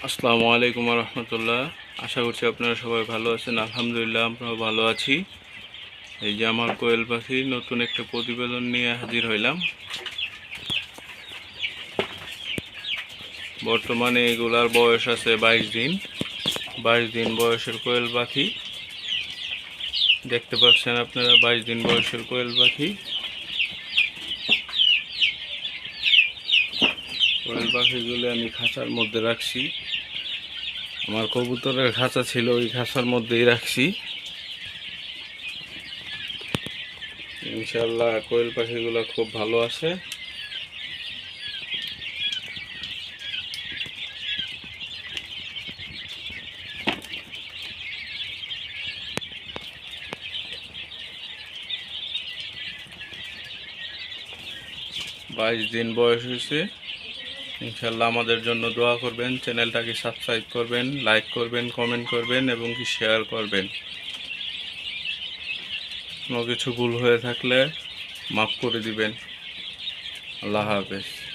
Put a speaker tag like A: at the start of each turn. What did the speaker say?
A: আসসালামু আলাইকুম রহমতুল্লাহ আশা করছি আপনারা সবাই ভালো আছেন। আলহামদুলিল্লাহ, আমরাও ভালো আছি। এই যে আমার কোয়েল পাখি, নতুন একটা প্রতিবেদন নিয়ে হাজির হইলাম। বর্তমানে এগুলার বয়স আছে বাইশ দিন। বাইশ দিন বয়সের কোয়েল পাখি। দেখতে পাচ্ছেন আপনারা, বাইশ দিন বয়সের কোয়েল পাখি। কোয়েল পাখিগুলো আমি খাঁচার মধ্যে রাখছি। আমার কবুতরের খাঁচা ছিল, ওই খাঁচার মধ্যেই রাখছি। ইনশাল্লাহ কোয়েল পাখিগুলো খুব ভালো আছে। বাইশ দিন বয়স হয়েছে। ইনশাল্লাহ আমাদের জন্য দোয়া করবেন, চ্যানেলটাকে সাবস্ক্রাইব করবেন লাইক করবেন কমেন্ট করবেন এবং কি শেয়ার করবেন। কোনো কিছু ভুল হয়ে থাকলে মাফ করে দিবেন। আল্লাহ হাফেজ।